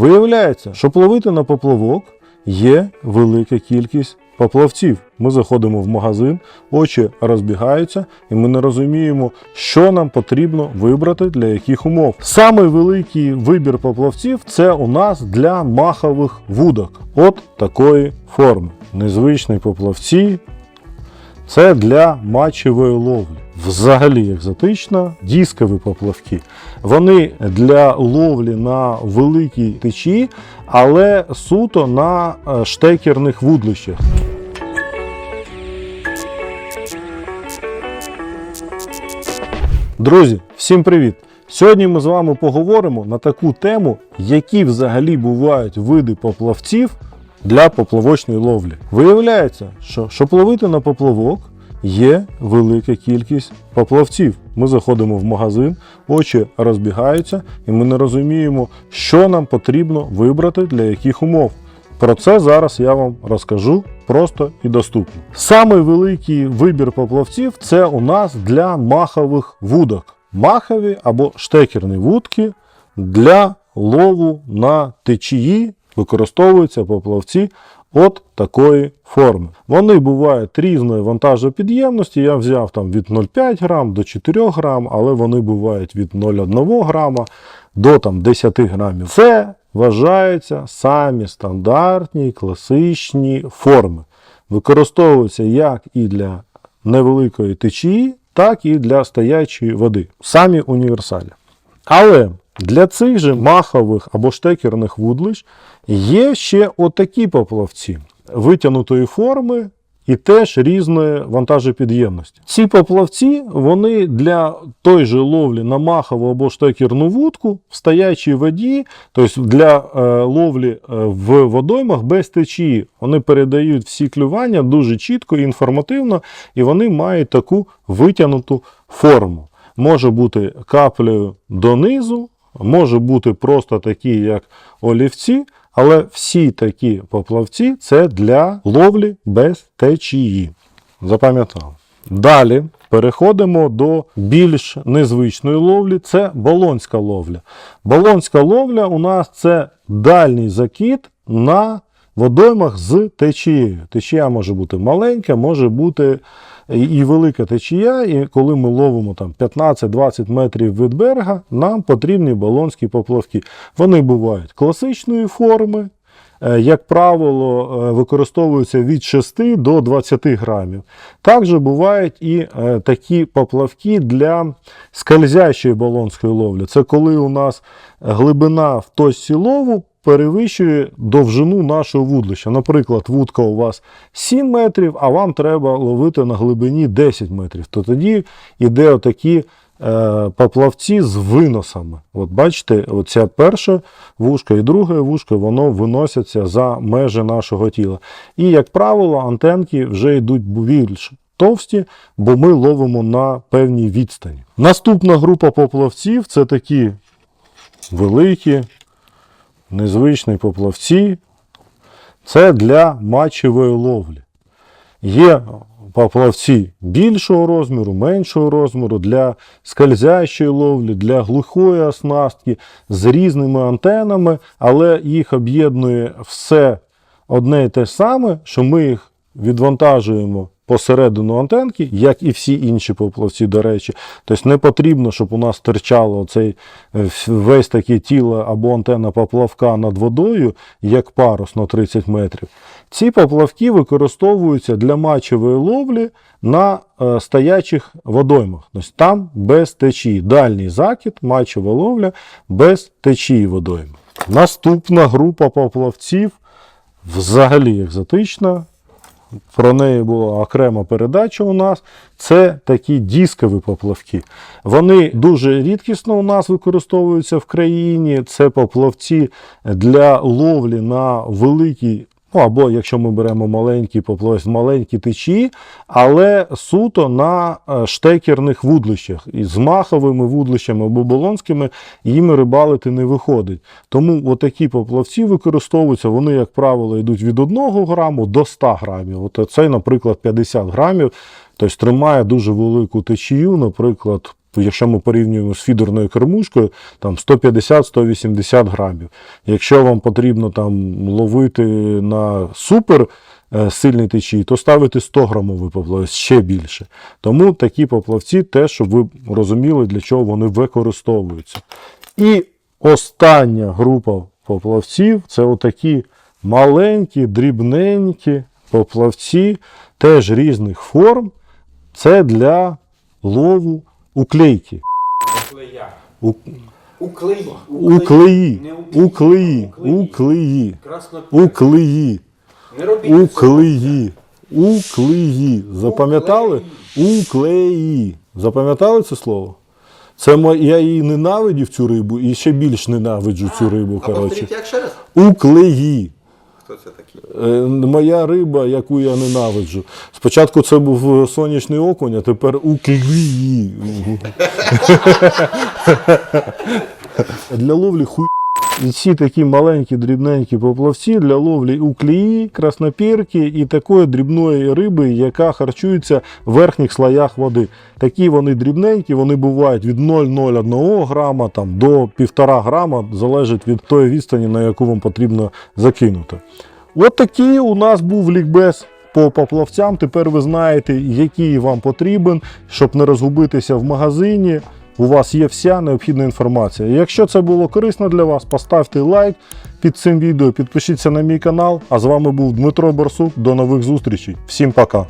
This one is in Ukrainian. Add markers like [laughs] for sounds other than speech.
Виявляється, що плавити на поплавок є велика кількість поплавців. Ми заходимо в магазин, очі розбігаються, і ми не розуміємо, що нам потрібно вибрати для яких умов. Самий великий вибір поплавців це у нас для махових вудок. От такої форми. Незвичні поплавці, це для матчевої ловлі. Взагалі екзотично, дискові поплавки. Вони для ловлі на великій течії, але суто на е, штекерних вудлищах. Друзі, всім привіт! Сьогодні ми з вами поговоримо на таку тему, які взагалі бувають види поплавців для поплавочної ловлі. Виявляється, що щоб ловити на поплавок, є велика кількість поплавців. Ми заходимо в магазин, очі розбігаються, і ми не розуміємо, що нам потрібно вибрати для яких умов. Про це зараз я вам розкажу просто і доступно. Самий великий вибір поплавців це у нас для махових вудок. Махові або штекерні вудки для лову на течії використовуються поплавці от такої форми. Вони бувають різної вантажопідємності. Я взяв там від 0,5 грам до 4 грам, але вони бувають від 0,1 грама до там, 10 грамів. Це вважаються самі стандартні класичні форми. Використовуються як і для невеликої течії, так і для стоячої води. Самі універсалі. Але для цих же махових або штекерних вудлищ є ще отакі поплавці витягнутої форми і теж різної вантажопідємності. Ці поплавці вони для той же ловлі на махову або штекерну вудку в стоячій воді, тобто для е, ловлі е, в водоймах без течії. Вони передають всі клювання дуже чітко і інформативно, і вони мають таку витягнуту форму. Може бути каплею донизу, може бути просто такі, як олівці, але всі такі поплавці це для ловлі без течії. Запам'ятали. Далі переходимо до більш незвичної ловлі. Це болонська ловля. Болонська ловля у нас це дальній закид на водоймах з течією. Течія може бути маленька, може бути і велика течія, і коли ми ловимо там 15-20 метрів від берега, нам потрібні балонські поплавки. Вони бувають класичної форми, е, як правило, е, використовуються від 6 до 20 грамів. Також бувають і е, такі поплавки для скользящої балонської ловлі. Це коли у нас глибина в точці лову перевищує довжину нашого вудлища. Наприклад, вудка у вас 7 метрів, а вам треба ловити на глибині 10 метрів. То тоді йде отакі е, поплавці з виносами. От бачите, оця перша вушка і друга вушка, воно виносяться за межі нашого тіла. І, як правило, антенки вже йдуть більш товсті, бо ми ловимо на певній відстані. Наступна група поплавців це такі великі, незвичні поплавці. Це для матчевої ловлі. Є поплавці більшого розміру, меншого розміру, для скользящої ловлі, для глухої оснастки з різними антенами, але їх об'єднує все одне і те саме, що ми їх відвантажуємо посередину антенки, як і всі інші поплавці, до речі. Тобто не потрібно, щоб у нас терчало цей е, весь таке тіло або антенна поплавка над водою, як парус на 30 метрів. Ці поплавки використовуються для матчевої ловлі на е, стоячих водоймах. Тобто там без течії. Дальній закид, матчева ловля без течії водойми. Наступна група поплавців взагалі екзотична. Про неї була окрема передача у нас. Це такі дискові поплавки. Вони дуже рідкісно у нас використовуються в країні. Це поплавці для ловлі на великій. Ну, або якщо ми беремо маленькі поплавець, маленькі течії, але суто на е, штекерних вудлищах. І з маховими вудлищами або болонськими їм рибалити не виходить. Тому отакі поплавці використовуються, вони, як правило, йдуть від 1 граму до 100 грамів. От цей, наприклад, 50 грамів. Тобто тримає дуже велику течію, наприклад, Якщо ми порівнюємо з фідерною кормушкою, там 150-180 грамів. Якщо вам потрібно там ловити на супер е, сильний течії, то ставити 100 грамовий поплавець ще більше. Тому такі поплавці теж, щоб ви розуміли, для чого вони використовуються. І остання група поплавців це отакі маленькі, дрібненькі поплавці, теж різних форм. Це для лову уклейки. Уклея. У, Уклеї. уклеї. Уклеї. Уклеї. Уклеї. Уклеї. Уклеї. Запам'ятали? Уклеї. Запам'ятали це слово? Це я її ненавидів цю рибу і ще більш ненавиджу цю рибу. Коротше. Уклеї. Хто це такий? Е, Моя риба, яку я ненавиджу. Спочатку це був е, сонячний окунь, а тепер уклеї. [laughs] Для ловлі хуй. І ці такі маленькі дрібненькі поплавці для ловлі уклеї, краснопірки і такої дрібної риби, яка харчується в верхніх слоях води. Такі вони дрібненькі, вони бувають від 0,01 грама там, до 1,5 грама, залежить від тої відстані, на яку вам потрібно закинути. От такий у нас був лікбез по поплавцям. Тепер ви знаєте, який вам потрібен, щоб не розгубитися в магазині. У вас є вся необхідна інформація. Якщо це було корисно для вас, поставте лайк під цим відео, підпишіться на мій канал. А з вами був Дмитро Барсук. До нових зустрічей. Всім пока!